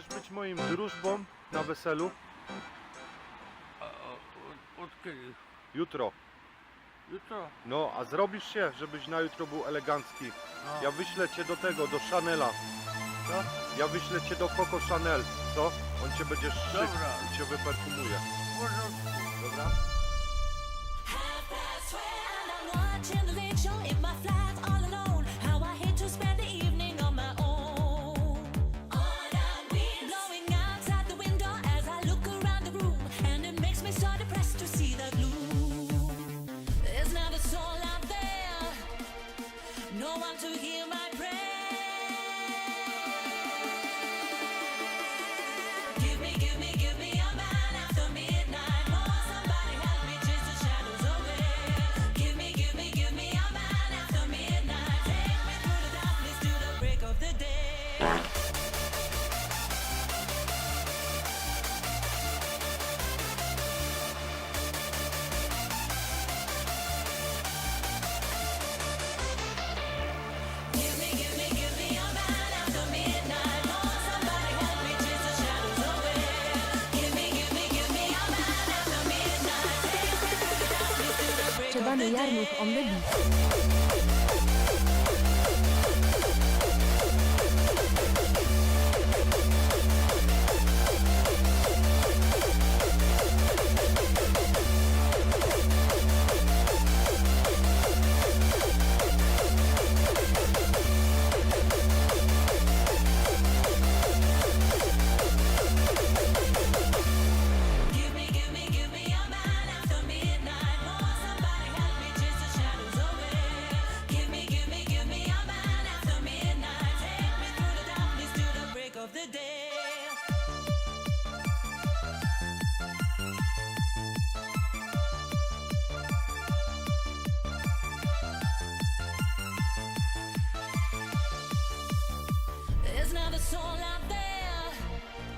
Możesz być moim drużbą na weselu A, od, kiedy? jutro. Jutro? No, a zrobisz się, żebyś na jutro był elegancki. No. Ja wyślę cię do tego, do Chanela. Co? Ja wyślę cię do Coco Chanel, co? On cię będzie szyk i cię wyperfumuje. W. Dobra? meilleur, donc en mode. of the day.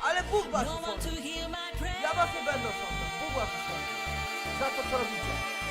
Ale Bóg was no usądzi. Ja was nie będę sądzał. Bóg was usądzi. Za to, co robicie.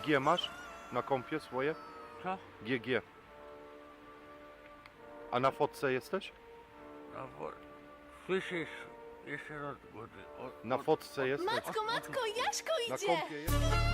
GG masz na kompie swoje? Co? GG. A na fotce jesteś? Na. Słyszysz? Jeszcze raz. Na fotce jesteś? Matko, matko, Jaśko Na kompie?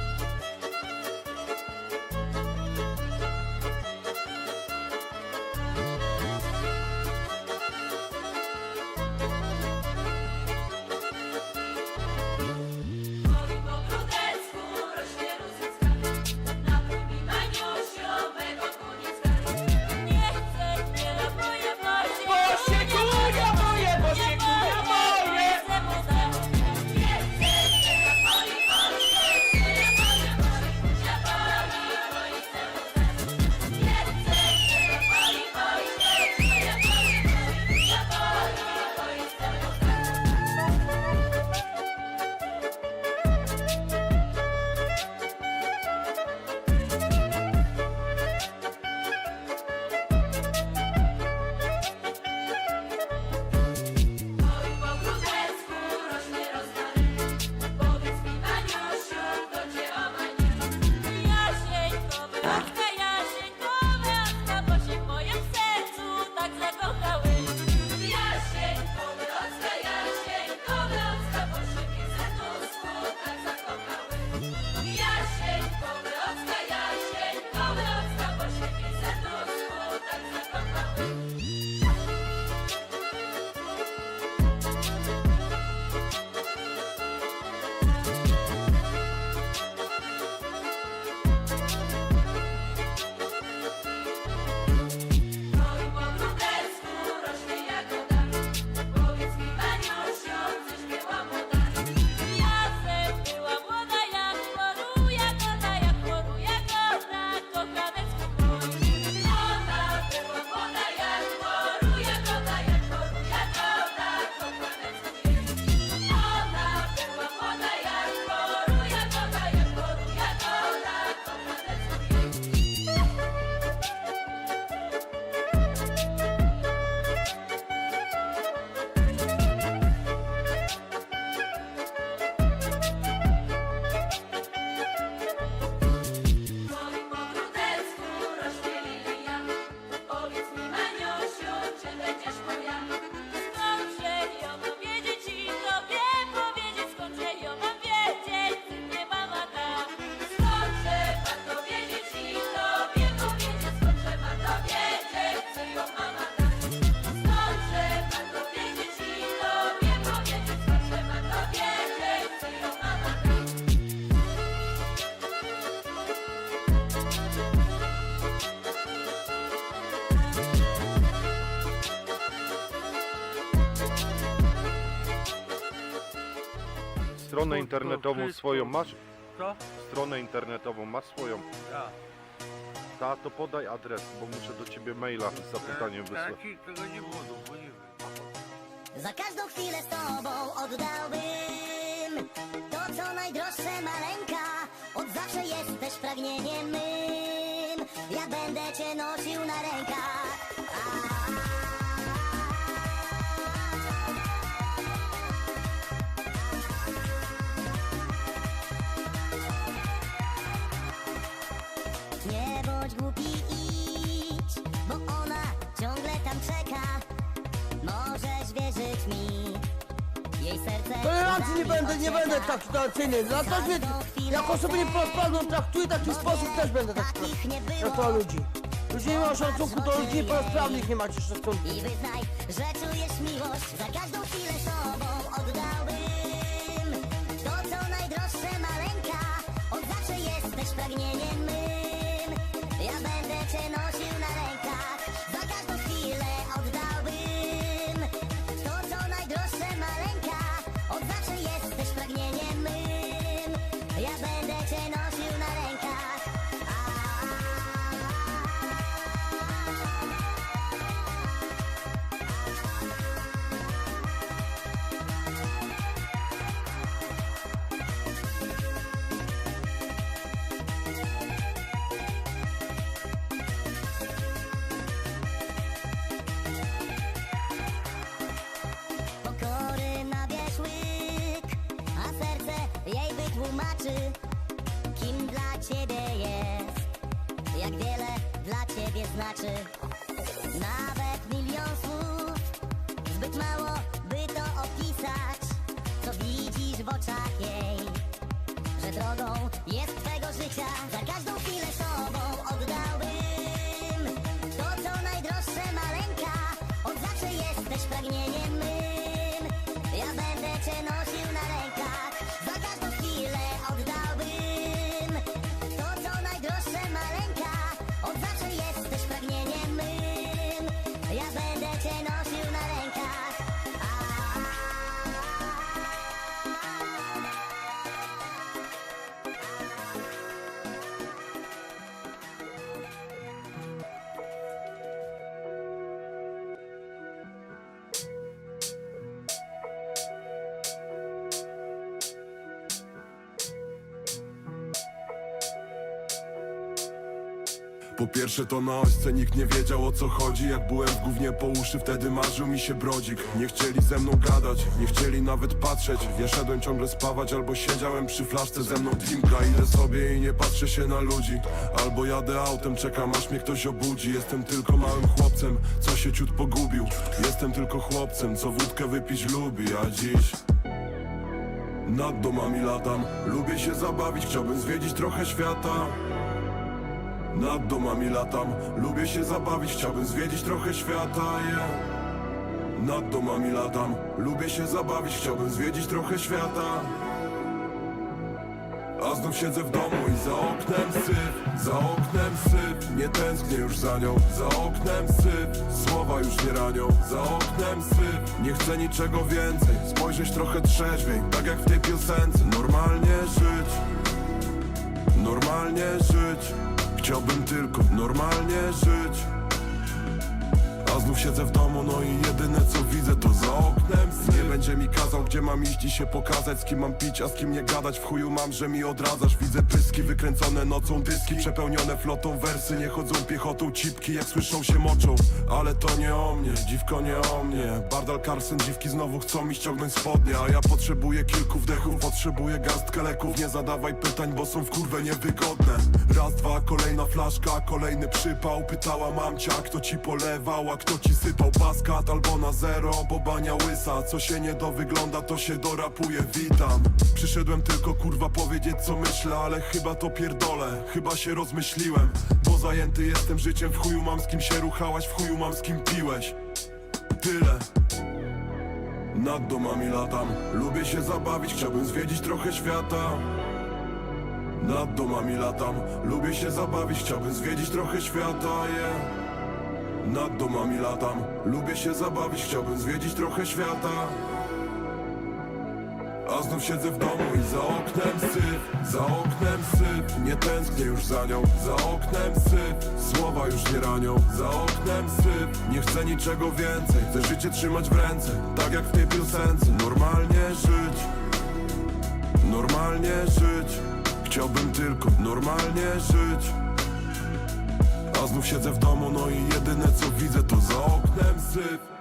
Stronę to internetową swoją masz? Co? Stronę internetową masz swoją? Ja. Ta, to podaj adres, bo muszę do ciebie maila z zapytaniem Ja wysłać. ci tego nie budu, bo nie wiem. Za każdą chwilę z tobą oddałbym To co najdroższe maleńka Od zawsze jesteś pragnieniem mym Ja będę cię nosił na rękach Tolerancji nie będę, nie będę taki tolerancyjny. No to wie, jak osobę niepełnosprawną traktuję w taki sposób, też będę tak traktował było ludzi. Ludzie nie mają szacunku do ludzi niepełnosprawnych, nie macie szacunku. I wyznaj, że czujesz miłość Za każdą chwilę z wytłumaczy Kim dla ciebie jest Jak wiele dla ciebie znaczy. Nawet milion słów Zbyt mało by to opisać. Co widzisz w oczach jej Że drogą jest twego życia. Za każdą chwilę z tobą oddałbym To co najdroższe maleńka. Od zawsze jesteś pragnieniem mym. Ja będę cię nosił Po pierwsze to na ośce nikt nie wiedział o co chodzi. Jak byłem w gównie po uszy wtedy marzył mi się brodzik. Nie chcieli ze mną gadać, nie chcieli nawet patrzeć. Ja szedłem ciągle spawać albo siedziałem przy flaszce ze mną drinka. Idę sobie i nie patrzę się na ludzi. Albo jadę autem, czekam aż mnie ktoś obudzi. Jestem tylko małym chłopcem, co się ciut pogubił. Jestem tylko chłopcem, co wódkę wypić lubi. A dziś nad domami latam. Lubię się zabawić, chciałbym zwiedzić trochę świata nad domami latam, lubię się zabawić, chciałbym zwiedzić trochę świata, yeah. Nad domami latam, lubię się zabawić, chciałbym zwiedzić trochę świata. A znów siedzę w domu i za oknem syf, za oknem syf Nie tęsknię już za nią, za oknem syf Słowa już nie ranią, za oknem syf Nie chcę niczego więcej, spojrzeć trochę trzeźwiej Tak jak w tej piosence, normalnie żyć Normalnie żyć Chciałbym tylko normalnie żyć znów siedzę w domu, no i jedyne co widzę to za oknem. Nie będzie mi kazał, gdzie mam iść i się pokazać Z kim mam pić, a z kim nie gadać. W chuju mam, że mi odradzasz. Widzę pyski wykręcone nocą dyski Przepełnione flotą wersy. Nie chodzą piechotą cipki, jak słyszą się moczą. Ale to nie o mnie, dziwko nie o mnie. Bardal Carson, dziwki znowu chcą mi ściągnąć spodnie. A ja potrzebuję kilku wdechów Potrzebuję garstkę leków. Nie zadawaj pytań, bo są w kurwę niewygodne. Raz, dwa, kolejna flaszka Kolejny przypał. Pytała mamcia, kto ci polewał A kto ci sypał paskat albo na zero Bo bania łysa, co się nie dowygląda To się dorapuje, witam. Przyszedłem tylko kurwa powiedzieć co myślę Ale chyba to pierdolę, chyba się rozmyśliłem. Bo zajęty jestem życiem W chuju mam z kim się ruchałaś W chuju mam z kim piłeś. Tyle. Nad domami latam, lubię się zabawić, chciałbym zwiedzić trochę świata. Nad domami latam, lubię się zabawić, chciałbym zwiedzić trochę świata, yeah. Nad domami latam, lubię się zabawić, chciałbym zwiedzić trochę świata. A znów siedzę w domu i za oknem syf Za oknem syf. Nie tęsknię już za nią Za oknem syf. Słowa już nie ranią Za oknem syf. Nie chcę niczego więcej Chcę życie trzymać w ręce Tak jak w tej piosence. Normalnie żyć Normalnie żyć. Chciałbym tylko normalnie żyć znów siedzę w domu, no i jedyne co widzę to za oknem syf